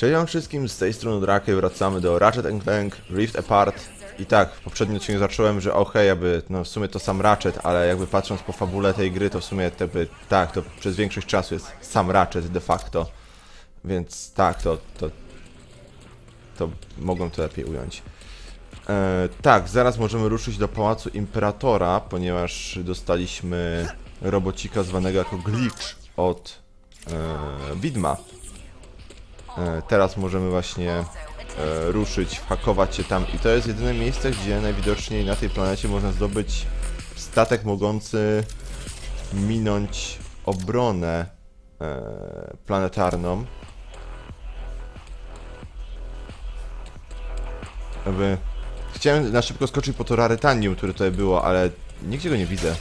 Cześć wam wszystkim, z tej strony Drake, wracamy do Ratchet Clank Rift Apart. I tak, w poprzednim odcinku zacząłem, że okej, jakby, no w sumie to sam Ratchet, ale jakby patrząc po fabule tej gry, to w sumie jakby, tak, to przez większość czasu jest sam Ratchet de facto. Więc tak, to, to, to mogłem to lepiej ująć. E, tak, zaraz możemy ruszyć do Pałacu Imperatora, ponieważ dostaliśmy robocika zwanego jako Glitch od e, Widma. E, teraz możemy właśnie e, ruszyć, whakować się tam i to jest jedyne miejsce, gdzie najwidoczniej na tej planecie można zdobyć statek mogący minąć obronę e, planetarną. Jakby Chciałem na szybko skoczyć po to rarytanium, które tutaj było, ale nigdzie go nie widzę.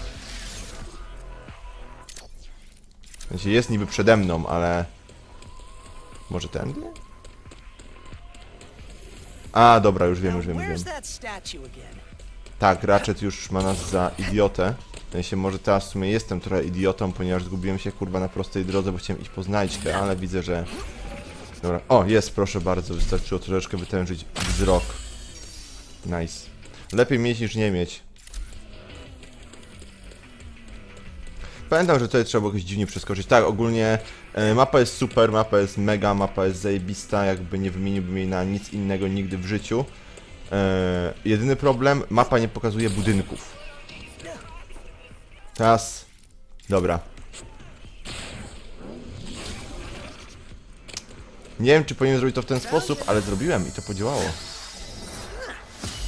Sensie jest niby przede mną, ale... Może tędy? A, dobra, już wiem, już wiem, już wiem. Tak, Ratchet już ma nas za idiotę. W sensie może teraz w sumie jestem trochę idiotą, ponieważ zgubiłem się kurwa na prostej drodze, bo chciałem iść po znajdźkę, ale widzę, że... Dobra, o, jest, proszę bardzo, wystarczyło troszeczkę wytężyć wzrok. Nice. Lepiej mieć niż nie mieć. Pamiętam, że tutaj trzeba było jakoś dziwnie przeskoczyć. Tak, ogólnie e, mapa jest super, mapa jest mega, mapa jest zajebista, jakby nie wymieniłbym jej na nic innego nigdy w życiu. E, jedyny problem, mapa nie pokazuje budynków. Teraz... Dobra. Nie wiem, czy powinienem zrobić to w ten sposób, ale zrobiłem i to podziałało.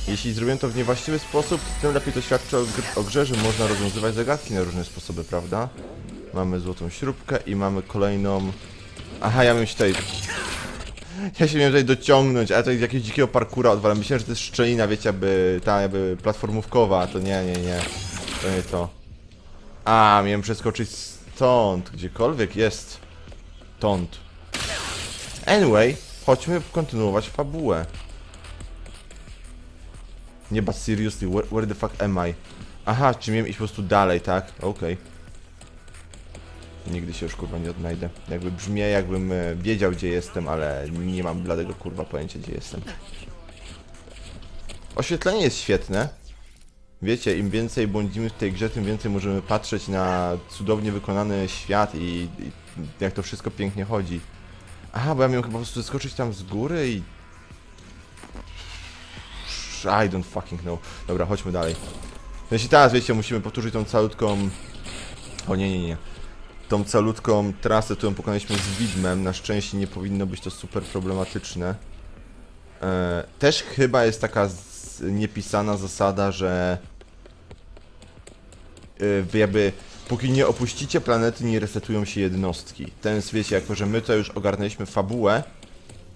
Jeśli zrobiłem to w niewłaściwy sposób, tym lepiej to świadczy o, gr o grze, że można rozwiązywać zagadki na różne sposoby, prawda? Mamy złotą śrubkę i mamy kolejną... Aha, ja miałem się tutaj... Ja się miałem tutaj dociągnąć, ale to jest jakiegoś dzikiego parkura odwalam. Myślałem, że to jest szczelina, wiecie, aby ta jakby platformówkowa, to nie, nie, nie. To nie to. A, miałem przeskoczyć stąd, gdziekolwiek jest. Tąd. Anyway, chodźmy kontynuować fabułę. Nie, but seriously, where, where the fuck am I? Aha, czy miałem iść po prostu dalej, tak? Okej. Nigdy się już kurwa nie odnajdę. Jakby brzmię, jakbym e, wiedział gdzie jestem, ale nie mam bladego kurwa pojęcia gdzie jestem. Oświetlenie jest świetne. Wiecie, im więcej błądzimy w tej grze, tym więcej możemy patrzeć na cudownie wykonany świat i, i jak to wszystko pięknie chodzi. Aha, bo ja miałem chyba po prostu skoczyć tam z góry i I don't fucking know. Dobra, chodźmy dalej. Jeśli teraz, wiecie, musimy powtórzyć tą calutką... O nie, nie, nie. Tą calutką trasę, którą pokonaliśmy z widmem. Na szczęście nie powinno być to super problematyczne. E, też chyba jest taka niepisana zasada, że... E, jakby... Póki nie opuścicie planety, nie resetują się jednostki. Ten wiecie, jako że my to już ogarnęliśmy fabułę,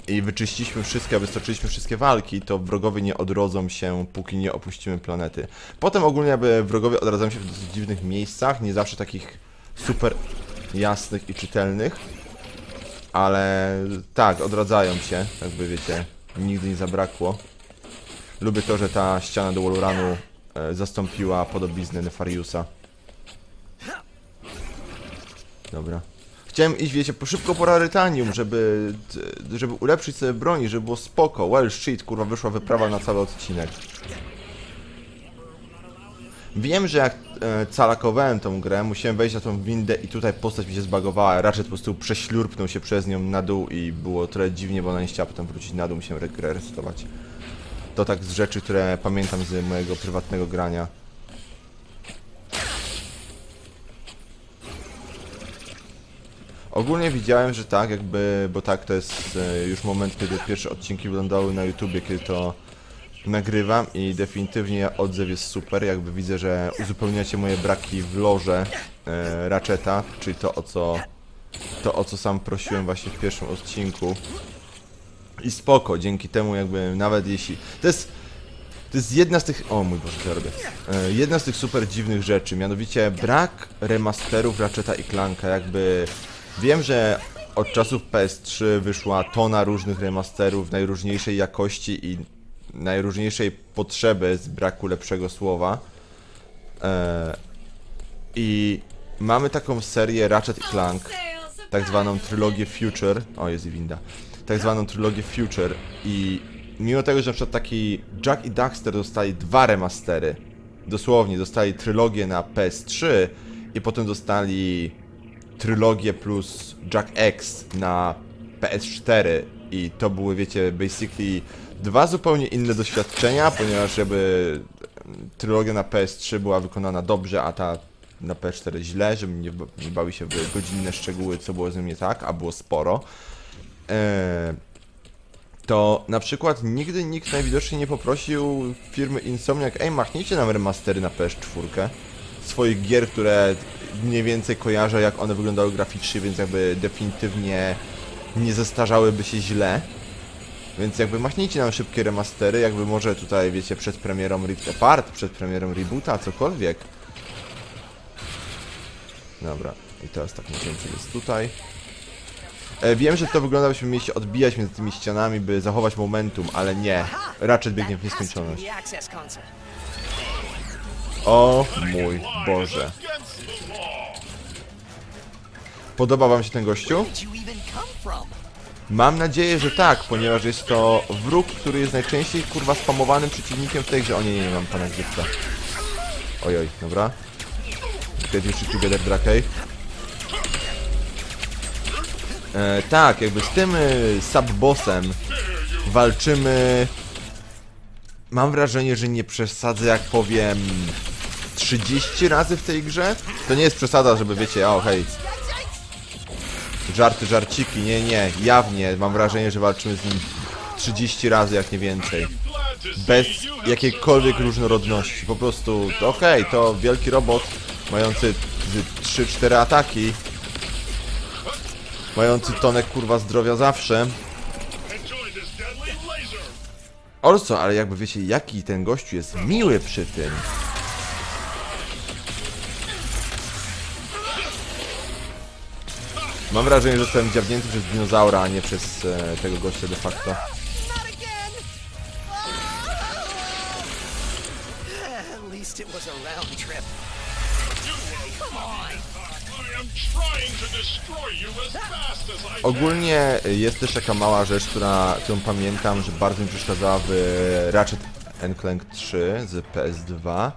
i wyczyściliśmy wszystkie, wystarczyliśmy wszystkie walki, to wrogowie nie odrodzą się, póki nie opuścimy planety. Potem ogólnie jakby wrogowie odradzają się w dosyć dziwnych miejscach, nie zawsze takich super jasnych i czytelnych, ale tak, odradzają się, jakby wiecie, nigdy nie zabrakło. Lubię to, że ta ściana do Wallrunu e, zastąpiła podobiznę Nefariusa. Dobra. Chciałem iść, wiecie, szybko po rarytanium, żeby, żeby ulepszyć sobie broni, żeby było spoko. Well shit, kurwa, wyszła wyprawa na cały odcinek. Wiem, że jak e, calakowałem tą grę, musiałem wejść na tą windę i tutaj postać mi się zbagowała. Raczej po prostu prześlurpnął się przez nią na dół i było trochę dziwnie, bo ona nie chciała potem wrócić na dół, musiałem re- grę resetować. To tak z rzeczy, które pamiętam z mojego prywatnego grania. Ogólnie widziałem, że tak, jakby, bo tak to jest e, już moment, kiedy pierwsze odcinki wyglądały na YouTubie, kiedy to nagrywam i definitywnie odzew jest super, jakby widzę, że uzupełniacie moje braki w loże e, Ratcheta, czyli to o co to o co sam prosiłem właśnie w pierwszym odcinku. I spoko, dzięki temu jakby nawet jeśli... To jest... To jest jedna z tych... O mój Boże, co ja robię? E, jedna z tych super dziwnych rzeczy, mianowicie brak remasterów Ratcheta i Clanka, jakby... Wiem, że od czasów PS3 wyszła tona różnych remasterów najróżniejszej jakości i najróżniejszej potrzeby z braku lepszego słowa. E, I mamy taką serię Ratchet Clank. tak zwaną trylogię Future. O, jest i winda. Tak zwaną trylogię Future i mimo tego, że na przykład taki Jack i Daxter dostali dwa remastery, dosłownie dostali trylogię na PS3 i potem dostali trylogię plus Jack X na PS4 i to były, wiecie, basically dwa zupełnie inne doświadczenia, ponieważ jakby trylogia na PS3 była wykonana dobrze, a ta na PS4 źle, żeby nie, nie bawi się w godzinne szczegóły, co było z nim nie tak, a było sporo. Eee, to na przykład nigdy nikt najwidoczniej nie poprosił firmy Insomniac, ej, machnijcie nam remastery na PS4 swoich gier, które mniej więcej kojarzę, jak one wyglądały graficznie, więc jakby definitywnie nie zestarzałyby się źle. Więc jakby machnijcie nam szybkie remastery, jakby może tutaj, wiecie, przed premierą Rift Apart, przed premierą Reboota, cokolwiek. Dobra, i teraz tak mniej więcej jest tutaj. E, wiem, że to wygląda, byśmy mieli się odbijać między tymi ścianami, by zachować momentum, ale nie. Raczej biegnie w nieskończoność. O mój Boże. Podoba wam się ten gościu? Mam nadzieję, że tak, ponieważ jest to wróg, który jest najczęściej kurwa spamowanym przeciwnikiem w tej grze. O nie, nie, nie mam pana grzybca. Ojoj, dobra. Get you together, Drakej. E, tak, jakby z tym y, sub-bossem walczymy... Mam wrażenie, że nie przesadzę, jak powiem 30 razy w tej grze. To nie jest przesada, żeby wiecie, o hej, żarty, żarciki, nie, nie, jawnie mam wrażenie, że walczymy z nim 30 razy, jak nie więcej. Bez jakiejkolwiek różnorodności, po prostu, okej, to wielki robot, mający z 3-4 ataki, mający tonę kurwa zdrowia zawsze. Also, ale jakby wiecie, jaki ten gościu jest miły przy tym. Mam wrażenie, że zostałem dziabnięty przez dinozaura, a nie przez e, tego gościa de facto. Ogólnie jest też taka mała rzecz, która, którą pamiętam, że bardzo mi przeszkadzała w Ratchet Clank 3 z PS2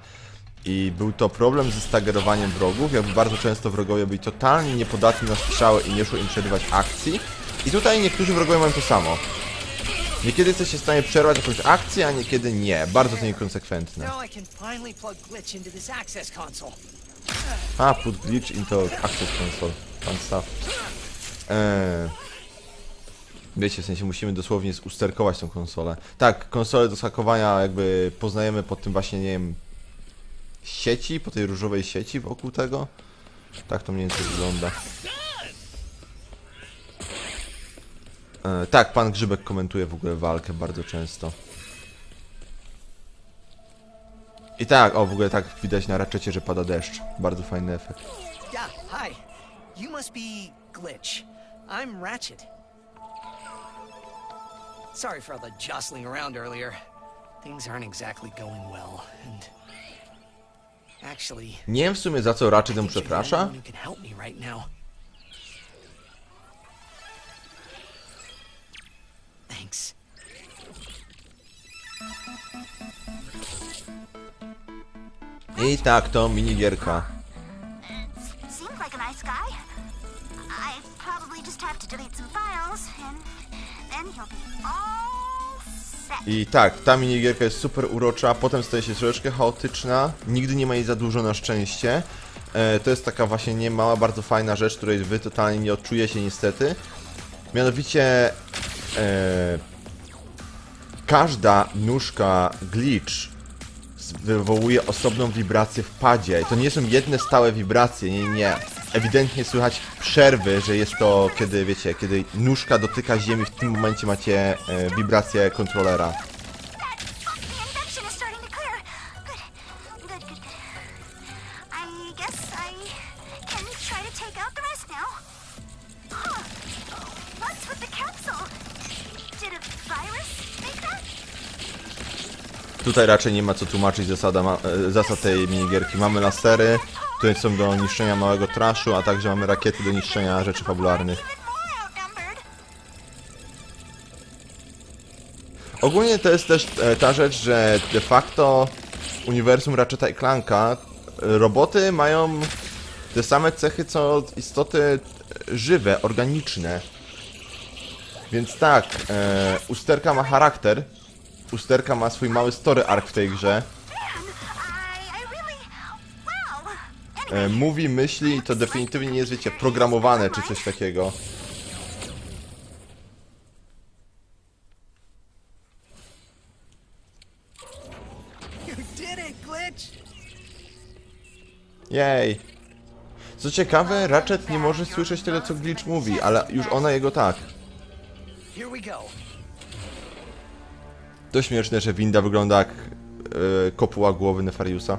i był to problem ze stagerowaniem wrogów, jakby bardzo często wrogowie byli totalnie niepodatni na strzały i nie szło im przerywać akcji i tutaj niektórzy wrogowie mają to samo. Niekiedy jesteście w stanie przerwać jakąś akcję, a niekiedy nie. Bardzo to niekonsekwentne. A, put glitch into access console. Fun stuff. Eee. Wiecie, w sensie musimy dosłownie usterkować tą konsolę. Tak, konsolę do hakowania jakby poznajemy po tym właśnie, nie wiem, sieci, po tej różowej sieci wokół tego. Tak to mniej więcej wygląda. E, tak, pan Grzybek komentuje w ogóle walkę bardzo często. I tak, o w ogóle tak widać na raczecie, że pada deszcz. Bardzo fajny efekt. Yeah, hi. You must be Glitch. I'm Ratchet. Sorry for all the jostling around earlier. Things aren't exactly going well, and Nie wiem w sumie za co you're the przeprasza. I tak, to minigierka. Seems I tak, ta minigierka jest super urocza, potem staje się troszeczkę chaotyczna, nigdy nie ma jej za dużo na szczęście. E, to jest taka właśnie nie mała, bardzo fajna rzecz, której wy totalnie nie odczujecie niestety. Mianowicie e, każda nóżka glitch wywołuje osobną wibrację w padzie. I to nie są jedne stałe wibracje, nie, nie. Ewidentnie słychać przerwy, że jest to kiedy, wiecie, kiedy nóżka dotyka ziemi, w tym momencie macie e, wibrację kontrolera. Tutaj raczej nie ma co tłumaczyć zasada, e, zasad tej minigierki. Mamy lasery, Tutaj są do niszczenia małego traszu, a także mamy rakiety do niszczenia rzeczy fabularnych. Ogólnie to jest też e, ta rzecz, że de facto uniwersum Ratcheta i Clanka e, roboty mają te same cechy co istoty e, żywe, organiczne. Więc tak, e, Usterka ma charakter, Usterka ma swój mały story arc w tej grze. E, mówi, myśli i to definitywnie nie jest, wiecie, programowane czy coś takiego. Jej. Co ciekawe, Ratchet nie może słyszeć tyle, co Glitch mówi, ale już ona jego tak. To śmieszne, że winda wygląda jak e, kopuła głowy Nefariusa.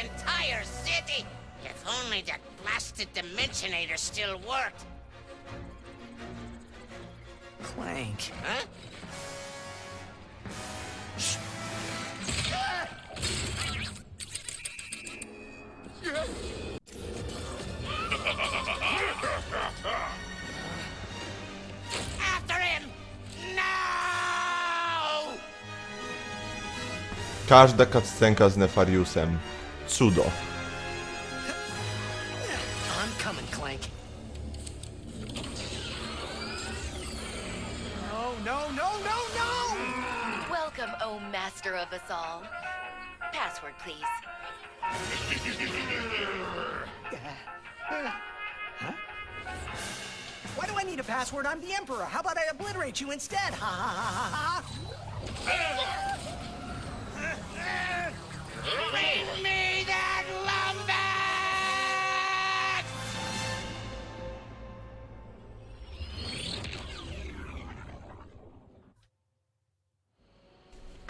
The entire city. If only that blasted Dimensionator still worked. Clank. Huh? After him! No! Każda cutscenka z Nefariusem. Cudo.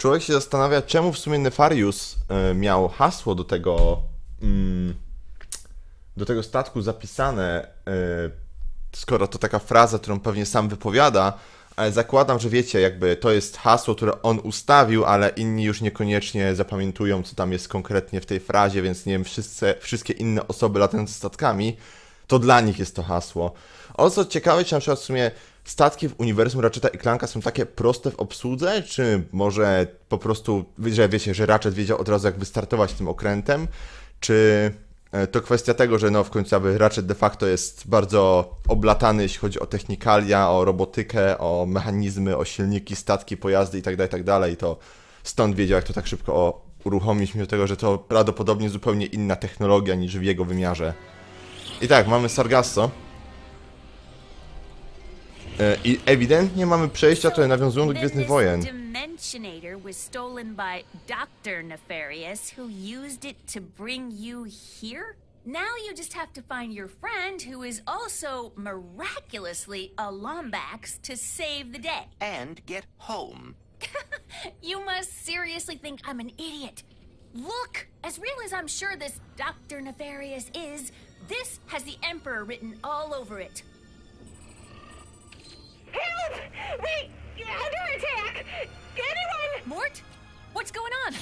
Człowiek się zastanawia, czemu w sumie Nefarius e, miał hasło do tego mm, do tego statku zapisane, e, skoro to taka fraza, którą pewnie sam wypowiada, ale zakładam, że wiecie, jakby to jest hasło, które on ustawił, ale inni już niekoniecznie zapamiętują, co tam jest konkretnie w tej frazie, więc nie wiem, wszyscy, wszystkie inne osoby latające statkami, to dla nich jest to hasło. O co ciekawe, czy na przykład w sumie statki w uniwersum Ratcheta i Clanka są takie proste w obsłudze, czy może po prostu, że wiecie, że Ratchet wiedział od razu jak wystartować tym okrętem, czy e, to kwestia tego, że no w końcu Ratchet de facto jest bardzo oblatany, jeśli chodzi o technikalia, o robotykę, o mechanizmy, o silniki, statki, pojazdy itd., itd., to stąd wiedział jak to tak szybko uruchomić, mimo tego, że to prawdopodobnie zupełnie inna technologia niż w jego wymiarze. I tak, mamy Sargasso. E, I ewidentnie mamy przejścia, które nawiązują do Then Gwiezdnych this Wojen. Dimensionator was stolen by Dr. Nefarious, who used it to bring you here? Now you just have to find your friend, who is also miraculously a Lombax, to save the day. and get home. You must seriously think I'm an idiot. Look, as real as I'm sure this Dr. Nefarious is, this has the Emperor written all over it. Help! We under attack! Anyone? Mort? What's going on?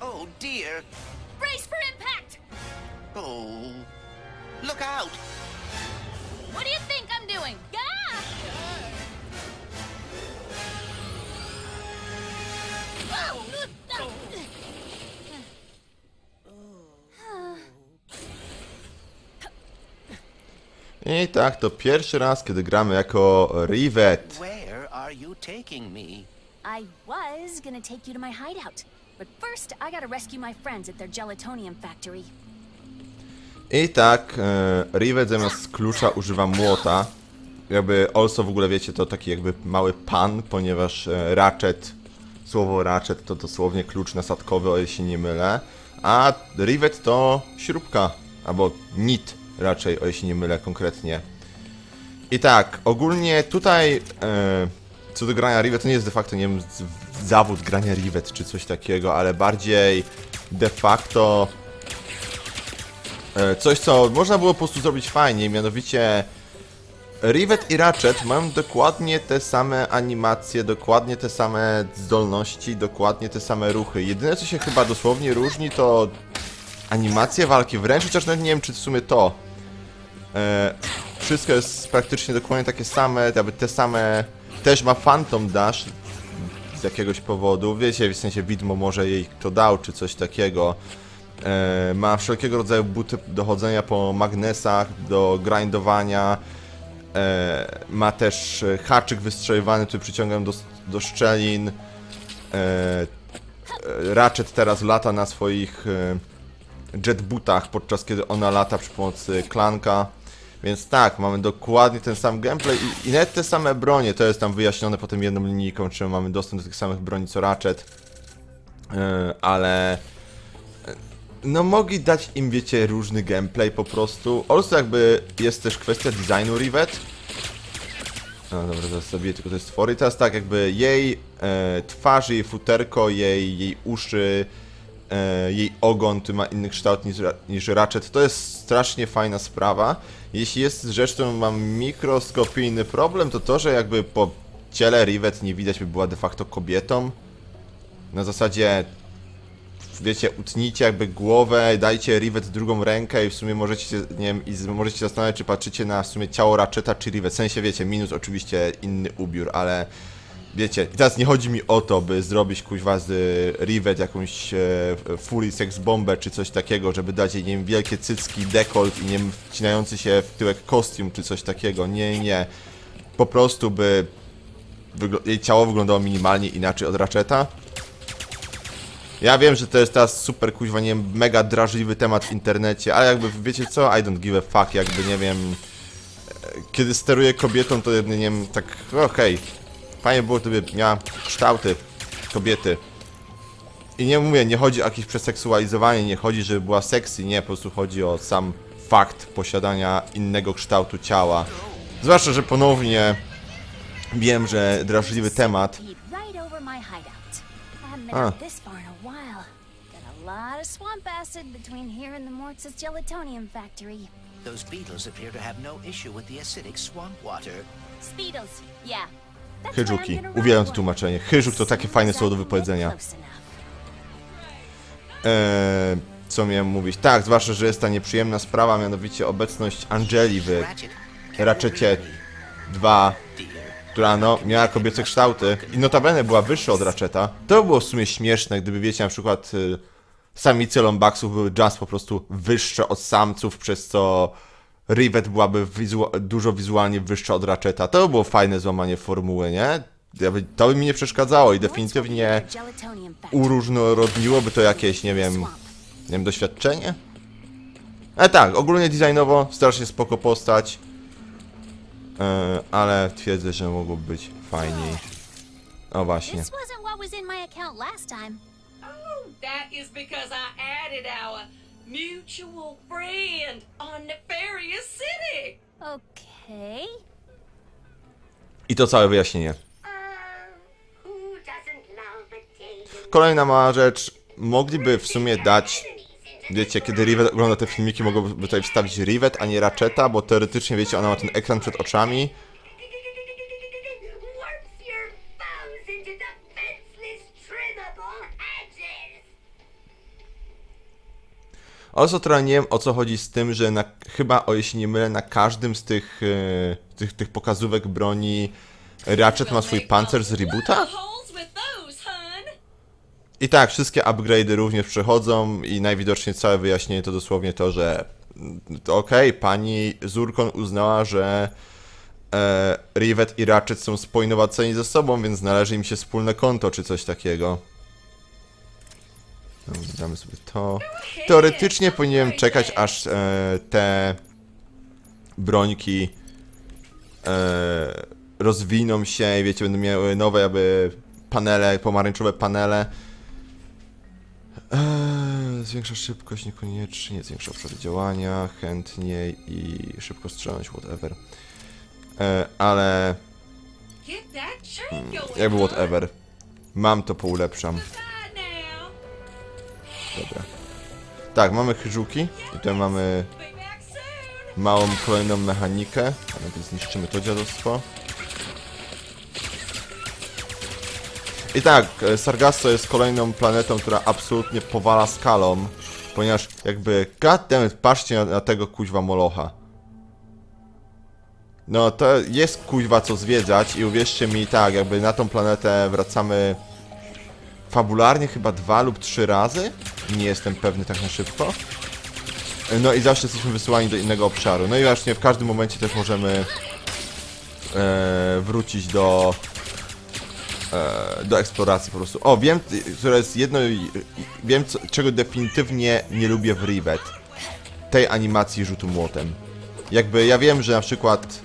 Oh dear. Brace for impact! Oh. Look out! I tak, to pierwszy raz, kiedy gramy jako Rivet. Where are you taking me? I was gonna take you to my hideout, but first I gotta rescue my friends at their gelatonium factory. I tak, e, Rivet zamiast klucza używa młota. Jakby also w ogóle wiecie, to taki jakby mały pan, ponieważ e, Ratchet, słowo Ratchet to dosłownie klucz nasadkowy, o ile się nie mylę. A Rivet to śrubka, albo nit raczej, o się nie mylę konkretnie. I tak, ogólnie tutaj e, co do grania Rivet, to nie jest de facto, nie wiem, zawód grania Rivet czy coś takiego, ale bardziej de facto e, coś, co można było po prostu zrobić fajnie, mianowicie Rivet i Ratchet mają dokładnie te same animacje, dokładnie te same zdolności, dokładnie te same ruchy. Jedyne, co się chyba dosłownie różni, to animacje walki wręcz, chociaż nawet nie wiem, czy w sumie to. E, wszystko jest praktycznie dokładnie takie same, jakby te same... Też ma Phantom Dash z jakiegoś powodu, wiecie, w sensie widmo może jej to dał, czy coś takiego. E, ma wszelkiego rodzaju buty do chodzenia po magnesach, do grindowania. E, ma też haczyk wystrzeliwany, który przyciąga ją do, do szczelin. E, Ratchet teraz lata na swoich jetbootach, podczas kiedy ona lata przy pomocy klanka. Więc tak, mamy dokładnie ten sam gameplay i, i nawet te same bronie, to jest tam wyjaśnione potem jedną linijką, czy mamy dostęp do tych samych broni co Ratchet. E, ale e, no mogli dać im, wiecie, różny gameplay po prostu. Also jakby jest też kwestia designu Rivet. No dobra, teraz zabiję tylko te stwory. Teraz tak, jakby jej e, jej futerko, jej, jej uszy, jej ogon, ma inny kształt niż, niż Ratchet. To jest strasznie fajna sprawa. Jeśli jest rzecz, którą mam mikroskopijny problem, to to, że jakby po ciele Rivet nie widać, by była de facto kobietą. Na zasadzie wiecie, utnijcie jakby głowę, dajcie Rivet drugą rękę i w sumie możecie, się, nie wiem, i możecie zastanawiać, czy patrzycie na w sumie ciało Ratcheta czy Rivet. W sensie, wiecie, minus oczywiście inny ubiór, ale wiecie, i teraz nie chodzi mi o to, by zrobić kuźwa z y, Rivet jakąś e, full sex bombę czy coś takiego, żeby dać jej, nie wiem, wielkie cycki, dekolt i nie wcinający się w tyłek kostium czy coś takiego. Nie, nie. Po prostu by jej ciało wyglądało minimalnie inaczej od Ratcheta. Ja wiem, że to jest teraz super kuźwa, nie wiem, mega drażliwy temat w internecie, ale jakby wiecie co, I don't give a fuck, jakby nie wiem, e, kiedy steruję kobietą, to nie wiem, tak, okej, fajnie było, gdyby miała kształty kobiety. I nie mówię, nie chodzi o jakieś przeseksualizowanie, nie chodzi, żeby była sexy, nie, po prostu chodzi o sam fakt posiadania innego kształtu ciała. Zwłaszcza, że ponownie wiem, że drażliwy temat, a while. Got a lot of swamp acid between here and the Mortis gelatonium factory. Those beetles appear to have no issue with the acidic swamp water. Speedos, yeah. Gonna Uwielbiam to tłumaczenie. Chyżuk to takie fajne słowo do wypowiedzenia. Eee, co miałem mówić? Tak, zwłaszcza, że jest ta nieprzyjemna sprawa, mianowicie obecność Angeli w Ratchet, Ratchetie 2, która no, miała kobiece kształty i notabene była wyższa od Ratcheta. To by było w sumie śmieszne, gdyby wiecie, na przykład y, samice Lombaxów były just po prostu wyższe od samców, przez co Rivet byłaby wizu- dużo wizualnie wyższa od Ratcheta. To by było fajne złamanie formuły, nie? To by mi nie przeszkadzało i definitywnie uróżnorodniłoby to jakieś, nie wiem, nie wiem, doświadczenie? Ale tak, ogólnie designowo strasznie spoko postać, e, ale twierdzę, że mogłoby być fajniej. O właśnie. This wasn't what was in my account last time. Oh, that is because I added our mutual friend on Nefarious City. Okay. I to całe wyjaśnienie. Who doesn't love a day Kolejna mała rzecz, mogliby w sumie dać, wiecie, kiedy Rivet ogląda te filmiki, mogłoby tutaj wstawić Rivet, a nie Ratcheta, bo teoretycznie, wiecie, ona ma ten ekran przed oczami, Nie wiem o co chodzi z tym, że na, chyba, o jeśli nie mylę, na każdym z tych, e, tych, tych pokazówek broni Ratchet ma swój pancerz z reboota? I tak, wszystkie upgrade'y również przechodzą i najwidoczniej całe wyjaśnienie to dosłownie to, że okej, pani Zurkon uznała, że e, Rivet i Ratchet są spoinowaceni ze sobą, więc należy im się wspólne konto czy coś takiego. No, Damy sobie to. Teoretycznie powinienem czekać aż e, te brońki e, rozwiną się i wiecie, będą miały nowe jakby panele, pomarańczowe panele. Eee, zwiększa szybkość niekoniecznie, zwiększa obszary działania, chętnie i szybko strzelność, whatever. Eee, ale going Jakby whatever. Mam to, poulepszam. Dobra. Tak, mamy chyżuki. I tutaj mamy małą kolejną mechanikę. A najpierw zniszczymy to dziadostwo. I tak, e, Sargasso jest kolejną planetą, która absolutnie powala skalą, ponieważ jakby, goddammit, patrzcie na, na tego kuźwa Molocha. No to jest kuźwa co zwiedzać i uwierzcie mi, tak, jakby na tą planetę wracamy fabularnie chyba dwa lub trzy razy. Nie jestem pewny tak na szybko. No i zawsze jesteśmy wysyłani do innego obszaru. No i właśnie w każdym momencie też możemy e, wrócić do e, do eksploracji po prostu. O, wiem, które jest jedno, wiem co, czego definitywnie nie lubię w Rivet. Tej animacji rzutu młotem. Jakby ja wiem, że na przykład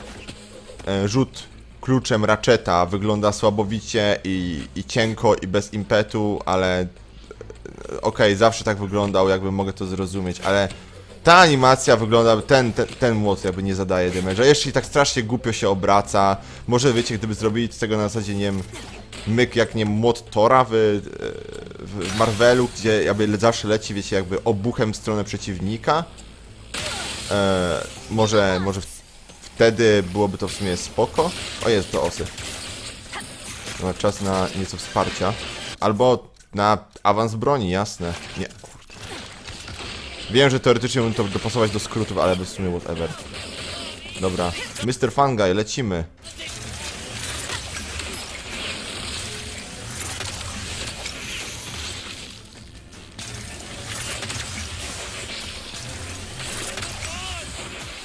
e, rzut kluczem Ratcheta wygląda słabowicie i, i cienko i bez impetu, ale okej, zawsze tak wyglądał, jakby mogę to zrozumieć, ale ta animacja wygląda, ten, ten, ten młot jakby nie zadaje damage'a. Jeszcze i tak strasznie głupio się obraca. Może wiecie, gdyby zrobili z tego na zasadzie, nie wiem, myk jak nie młot Tora w, w Marvelu, gdzie jakby zawsze leci, wiecie, jakby obuchem w stronę przeciwnika. E, może, może w, wtedy byłoby to w sumie spoko. O, jest to osy. Czas na nieco wsparcia. Albo na awans broni, jasne. Nie, kurde. Wiem, że teoretycznie mógłbym to dopasować do skrótów, ale w sumie whatever. Dobra. Mr. Fungi, lecimy.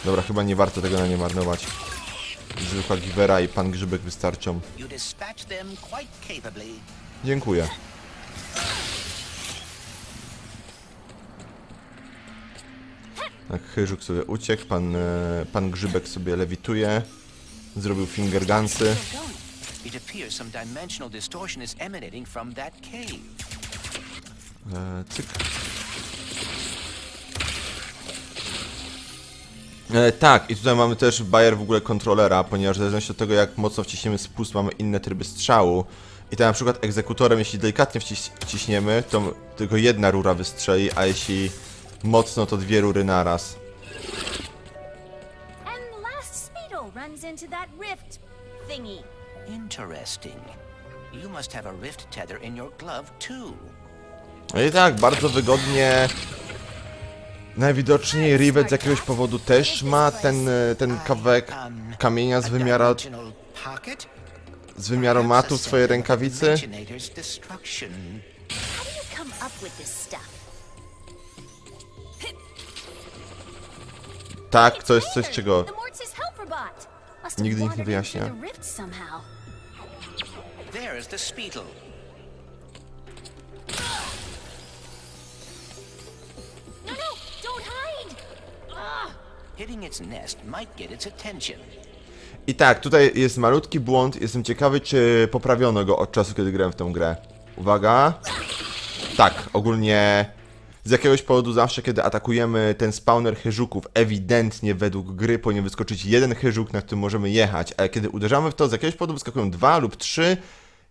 Dobra, chyba nie warto tego na nie marnować. Zwykła Givera i pan Grzybek wystarczą. Dziękuję. Chyżuk sobie uciekł, pan, e, pan Grzybek sobie lewituje. Zrobił finger gunsy. It appears some dimensional distortion is emanating from that cave. E, cyk. E, tak, i tutaj mamy też bajer w ogóle kontrolera, ponieważ w zależności od tego jak mocno wciśniemy spust mamy inne tryby strzału. I tak na przykład egzekutorem, jeśli delikatnie wciś wciśniemy, to tylko jedna rura wystrzeli, a jeśli mocno, to dwie rury naraz. And last Speedo runs into that rift thingy. Interesting. You must have a rift tether in your glove too. No i tak, bardzo wygodnie. Najwidoczniej Rivet z jakiegoś powodu też ma ten, ten kawałek kamienia z pocket? z wymiaromatu w swojej rękawicy. Originator's destruction. How do you come up with this Tak, to jest coś, Maynard, czego Nigdy nikt nie wyjaśnia. the. No, no, don't hide! Hitting its nest might get its attention. I tak, tutaj jest malutki błąd. Jestem ciekawy, czy poprawiono go od czasu, kiedy grałem w tę grę. Uwaga. Tak, ogólnie z jakiegoś powodu zawsze, kiedy atakujemy ten spawner chyżuków, ewidentnie według gry powinien wyskoczyć jeden chyżuk, na którym możemy jechać, ale kiedy uderzamy w to, z jakiegoś powodu wyskakują dwa lub trzy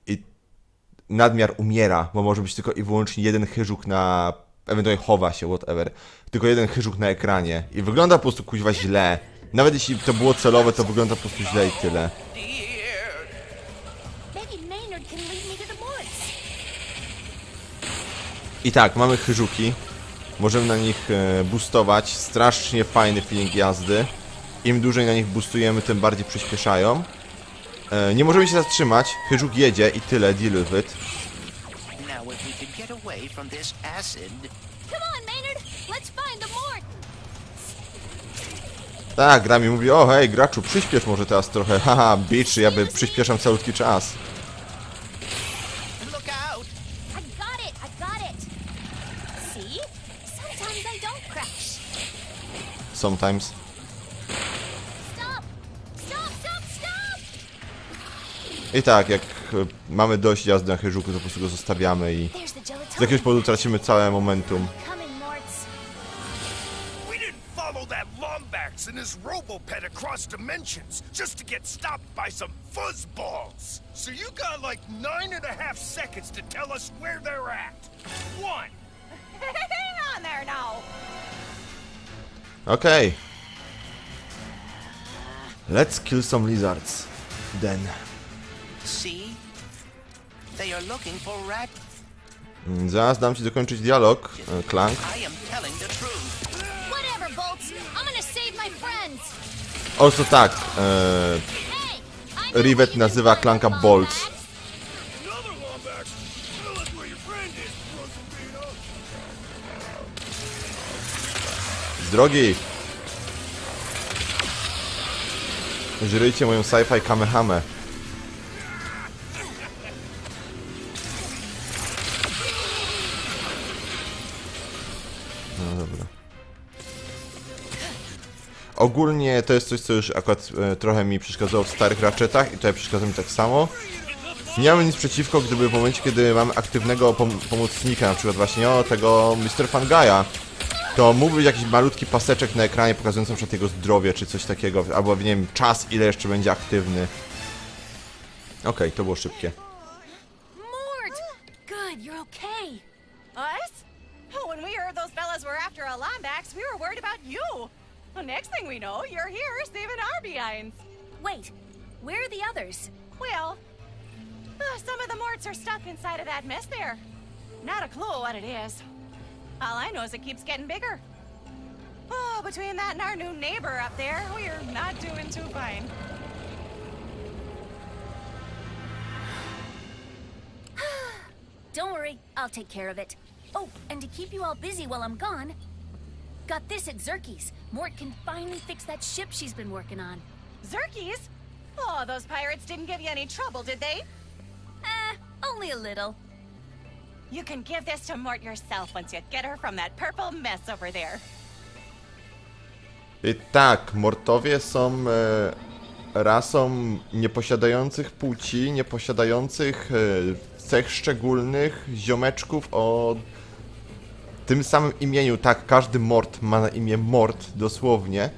i nadmiar umiera, bo może być tylko i wyłącznie jeden chyżuk na... ewentualnie chowa się, whatever. Tylko jeden chyżuk na ekranie. I wygląda po prostu kuźwa źle. Nawet jeśli to było celowe, to wygląda po prostu źle i tyle. I tak, mamy chyżuki. Możemy na nich e, boostować. Strasznie fajny feeling jazdy. Im dłużej na nich boostujemy, tym bardziej przyspieszają. E, nie możemy się zatrzymać. Chyżuk jedzie i tyle, deal with it. Tak, gra mi mówi, o hej, graczu, przyspiesz może teraz trochę. Haha, bitch, ja by przyspieszam calutki czas. Sometimes. I tak, jak e, mamy dość jazdy na chyżuku, to po prostu go zostawiamy i z jakiegoś powodu tracimy całe momentum. And his robo turbo pet across dimensions just to get stopped by some fuzzballs. So you got like nine and a half seconds to tell us where they're at. One. Hang on there now. Okej. Let's kill some lizards. Then. See? They are looking for rat. Mm, Zaraz dam ci dokończyć dialog, e, Clank. I am telling the truth. Whatever, drogi! Żryjcie moją sci-fi kamehamę. No dobra. Ogólnie to jest coś, co już akurat e, trochę mi przeszkadzało w starych Ratchetach i tutaj przeszkadza mi tak samo. Nie mamy nic przeciwko, gdyby w momencie, kiedy mamy aktywnego pom pomocnika, na przykład właśnie o tego Mr. Fangaya, to mógł być jakiś malutki paseczek na ekranie pokazujący na przykład jego zdrowie, czy coś takiego, albo nie wiem, czas, ile jeszcze będzie aktywny. Okej, to było szybkie. Mort! Good, you're okay. Us? Oh, when we heard those fellas were after a Lombax, we were worried about you. Well, next thing we know, you're here saving our behinds. Wait, where are the others? Well, uh, some of the morts are stuck inside of that mess there. Not a clue what it is. All I know is it keeps getting bigger. Oh, between that and our new neighbor up there, we're not doing too fine. Don't worry, I'll take care of it. Oh, and to keep you all busy while I'm gone, got this at Zerky's. Mort can finally fix that ship she's been working on. Zerkies? Oh, those pirates didn't give you any trouble, did they? Eh, only a little. You can give this to Mort yourself once you get her from that purple mess over there. I tak, Mortowie są e, rasą nieposiadających płci, nieposiadających e, cech szczególnych ziomeczków o tym samym imieniu. Tak, każdy Mort ma na imię Mort, dosłownie.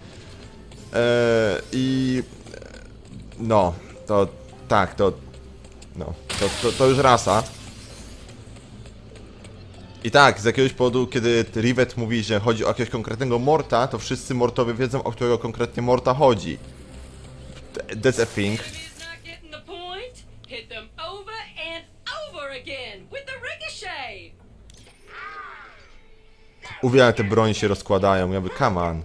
E, I no, to tak, to no, to, to, to już rasa. I tak, z jakiegoś powodu, kiedy Rivet mówi, że chodzi o jakiegoś konkretnego Morta, to wszyscy Mortowie wiedzą, o którego konkretnie Morta chodzi. That's a thing. Uwielbiam te broń się rozkładają, jakby come on.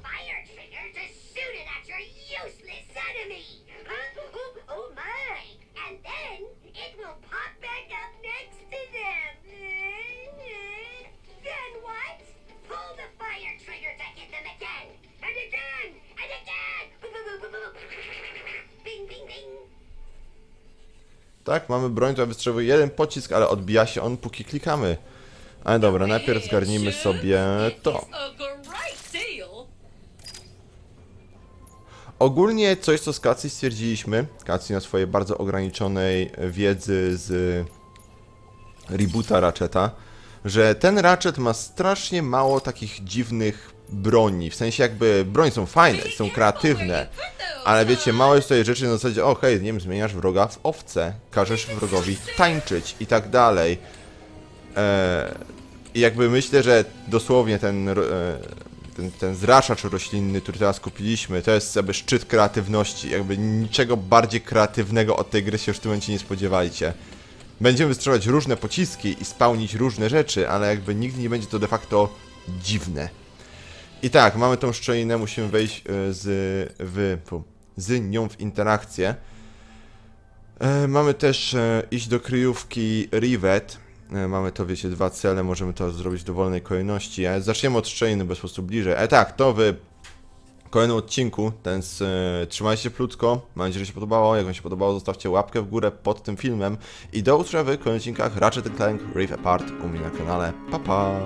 Tak, mamy broń, która wystrzeliwuje jeden pocisk, ale odbija się on, póki klikamy. Ale dobra, najpierw zgarnijmy sobie to. Ogólnie coś, co z Kacji stwierdziliśmy, Kacji na swojej bardzo ograniczonej wiedzy z reboota Ratcheta, że ten Ratchet ma strasznie mało takich dziwnych broni. W sensie jakby broń są fajne, są kreatywne, ale wiecie, mało jest tutaj rzeczy na zasadzie, o hej, nie wiem, zmieniasz wroga w owce, każesz wrogowi tańczyć i tak dalej. Eee, I jakby myślę, że dosłownie ten, e, ten, ten zraszacz roślinny, który teraz kupiliśmy, to jest jakby szczyt kreatywności. Jakby niczego bardziej kreatywnego od tej gry się już w tym momencie nie spodziewajcie. Będziemy wystrzelać różne pociski i spełnić różne rzeczy, ale jakby nigdy nie będzie to de facto dziwne. I tak, mamy tą szczelinę, musimy wejść e, z, w, z nią w interakcję. E, mamy też e, iść do kryjówki Rivet. Mamy to, wiecie, dwa cele, możemy to zrobić w dowolnej kolejności. Zaczniemy od szczeliny, bez sposób bliżej. E tak, to w kolejnym odcinku, ten z, trzymajcie się plutko, mam nadzieję, że się podobało. Jak wam się podobało, zostawcie łapkę w górę pod tym filmem. I do usłyszenia w kolejnych odcinkach Ratchet Clank Rift Apart u mnie na kanale. Pa pa!